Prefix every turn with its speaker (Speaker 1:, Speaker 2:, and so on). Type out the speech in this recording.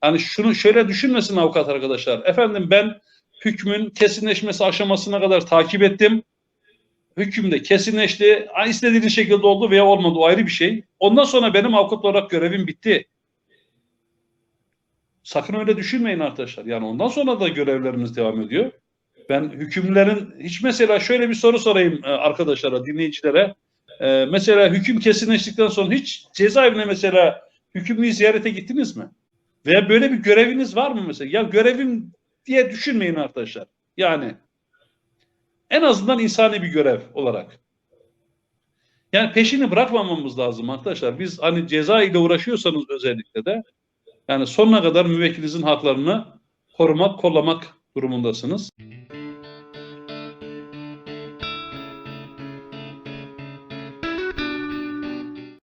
Speaker 1: Hani şunu şöyle düşünmesin avukat arkadaşlar. Efendim ben hükmün kesinleşmesi aşamasına kadar takip ettim. Hüküm de kesinleşti. İstediğiniz şekilde oldu veya olmadı o ayrı bir şey. Ondan sonra benim avukat olarak görevim bitti. Sakın öyle düşünmeyin arkadaşlar. Yani ondan sonra da görevlerimiz devam ediyor. Ben hükümlerin hiç mesela şöyle bir soru sorayım e, arkadaşlara, dinleyicilere. E, mesela hüküm kesinleştikten sonra hiç cezaevine mesela hükümlüyü ziyarete gittiniz mi? Veya böyle bir göreviniz var mı mesela? Ya görevim diye düşünmeyin arkadaşlar. Yani en azından insani bir görev olarak. Yani peşini bırakmamamız lazım arkadaşlar. Biz hani ceza ile uğraşıyorsanız özellikle de yani sonuna kadar müvekkilinizin haklarını korumak, kollamak durumundasınız.